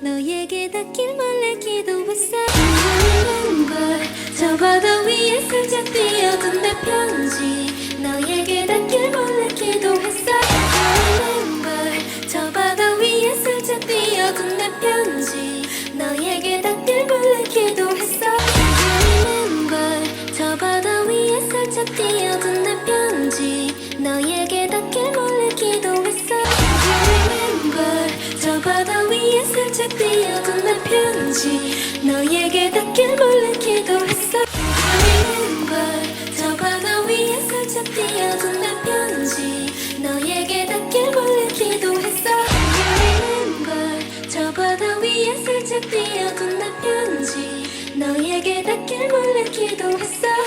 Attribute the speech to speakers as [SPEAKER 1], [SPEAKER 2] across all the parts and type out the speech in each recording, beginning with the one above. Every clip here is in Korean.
[SPEAKER 1] 너에게 닿길 몰래 기도했어. 저 바다 위에 살짝 띄어둔 내 편지 띄어둔 내 편지. 너에게 닿길 몰래 기도했어. Remember 저 바다 위에 살짝 띄어둔 내 편지. 너에게 닿길 몰래 기도했어. Remember 저 바다 위에 살짝 띄어둔 내 편지. 너에게 닿길 몰래 기도했어. Remember 저 바다 위에 살짝 띄어둔 내 편지. 너에게 닿길 몰래 기도했어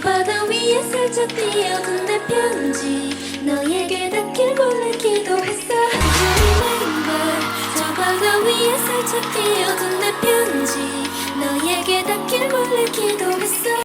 [SPEAKER 1] 저 바다 위에 살짝 띄어둔 내 편지. 너에게 닿길 몰래 기도했어. 저 바다 위에 살짝 띄어둔 내 편지. 너에게 닿길 몰래 기도했어